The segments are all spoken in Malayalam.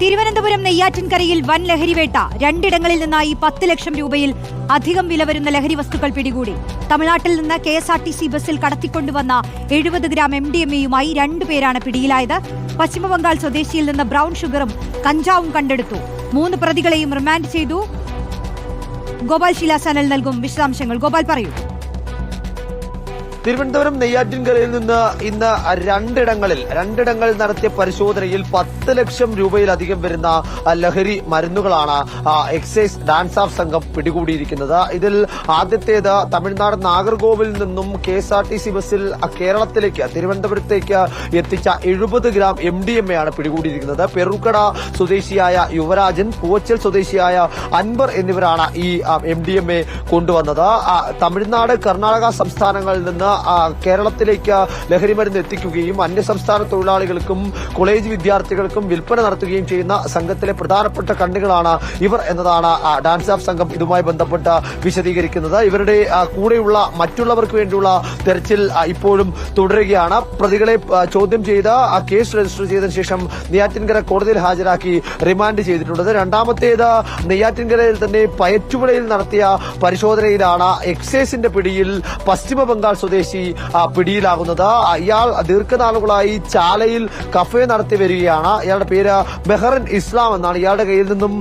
തിരുവനന്തപുരം നെയ്യാറ്റിൻകരയിൽ വൻ ലഹരിവേട്ട രണ്ടിടങ്ങളിൽ നിന്നായി പത്ത് ലക്ഷം രൂപയിൽ അധികം വില വരുന്ന ലഹരി വസ്തുക്കൾ പിടികൂടി. തമിഴ്നാട്ടിൽ നിന്ന് K S R T C ബസ്സിൽ കടത്തിക്കൊണ്ടുവന്ന എഴുപത് ഗ്രാം എം ഡി എം എയുമായി രണ്ടുപേരാണ് പിടിയിലായത്. പശ്ചിമബംഗാൾ സ്വദേശിയിൽ നിന്ന് ബ്രൌൺ ഷുഗറും കഞ്ചാവും കണ്ടെടുത്തു. മൂന്ന് പ്രതികളെയും റിമാൻഡ് ചെയ്തു. ഗോപാൽ ശിലാസനൽ നൽകും വിശദാംശങ്ങൾ. ഗോപാൽ പറയൂ. തിരുവനന്തപുരം നെയ്യാറ്റിൻകരയിൽ നിന്ന് ഇന്ന് രണ്ടിടങ്ങളിൽ രണ്ടിടങ്ങളിൽ നടത്തിയ പരിശോധനയിൽ പത്ത് ലക്ഷം രൂപയിലധികം വരുന്ന ലഹരി മരുന്നുകളാണ് എക്സൈസ് ഡാൻസ് ഓഫ് സംഘം പിടികൂടിയിരിക്കുന്നത്. ഇതിൽ ആദ്യത്തേത് തമിഴ്നാട് നാഗർകോവിൽ നിന്നും K S R T C ബസ്സിൽ കേരളത്തിലേക്ക് തിരുവനന്തപുരത്തേക്ക് എത്തിച്ച എഴുപത് gram M D M A ആണ് പിടികൂടിയിരിക്കുന്നത്. പെറുക്കട സ്വദേശിയായ യുവരാജൻ പൂവച്ചൽ സ്വദേശിയായ അൻവർ എന്നിവരാണ് ഈ എം ഡി എം എ കൊണ്ടുവന്നത്. തമിഴ്നാട് കർണാടക സംസ്ഥാനങ്ങളിൽ നിന്ന് കേരളത്തിലേക്ക് ലഹരി മരുന്ന് എത്തിക്കുകയും അന്യസംസ്ഥാന തൊഴിലാളികൾക്കും കോളേജ് വിദ്യാർത്ഥികൾക്കും വിൽപ്പന നടത്തുകയും ചെയ്യുന്ന സംഘത്തിലെ പ്രധാനപ്പെട്ട കണ്ണികളാണ് ഇവർ എന്നതാണ് ഡാൻസ് ഓഫ് സംഘം ഇതുമായി ബന്ധപ്പെട്ട് വിശദീകരിക്കുന്നത്. ഇവരുടെ കൂടെയുള്ള മറ്റുള്ളവർക്ക് വേണ്ടിയുള്ള തെരച്ചിൽ ഇപ്പോഴും തുടരുകയാണ്. പ്രതികളെ ചോദ്യം ചെയ്ത് കേസ് രജിസ്റ്റർ ചെയ്തതിനു ശേഷം നെയ്യാറ്റിൻകര കോടതിയിൽ ഹാജരാക്കി റിമാൻഡ് ചെയ്തിട്ടുള്ളത്. രണ്ടാമത്തേത് നെയ്യാറ്റിൻകരയിൽ തന്നെ പയറ്റുപുഴയിൽ നടത്തിയ പരിശോധനയിലാണ് എക്സൈസിന്റെ പിടിയിൽ പശ്ചിമ ബംഗാൾ സ്വദേശി ആ, പിടിയിലാകുന്നത്. ഇയാൾ ദീർഘനാളുകളായി ചാലയിൽ കഫേ നടത്തി വരികയാണ്. ഇയാളുടെ പേര് മെഹറൻ ഇസ്ലാം എന്നാണ്. ഇയാളുടെ കയ്യിൽ നിന്നും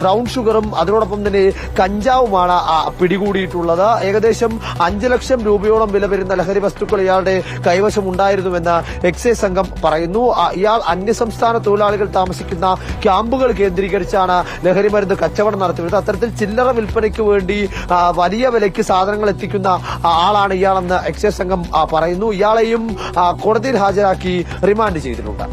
ബ്രൗൺ ഷുഗറും അതിനോടൊപ്പം തന്നെ കഞ്ചാവുമാണ് പിടികൂടിയിട്ടുള്ളത്. ഏകദേശം അഞ്ച് ലക്ഷം രൂപയോളം വില വരുന്ന ലഹരി വസ്തുക്കൾ ഇയാളുടെ കൈവശം ഉണ്ടായിരുന്നുവെന്ന് എക്സൈസ് സംഘം പറയുന്നു. ഇയാൾ അന്യസംസ്ഥാന തൊഴിലാളികൾ താമസിക്കുന്ന ക്യാമ്പുകൾ കേന്ദ്രീകരിച്ചാണ് ലഹരി മരുന്ന് കച്ചവടം നടത്തിവരുന്നത് അത്തരത്തിൽ ചില്ലറ വിൽപ്പനയ്ക്ക് വേണ്ടി വലിയ വിലയ്ക്ക് സാധനങ്ങൾ എത്തിക്കുന്ന ആളാണ് ഇയാളെന്ന് എക്സൈസ് സംഘം പറയുന്നു. ഇയാളെയും കോടതിയിൽ ഹാജരാക്കി റിമാൻഡ് ചെയ്തിട്ടുണ്ട്.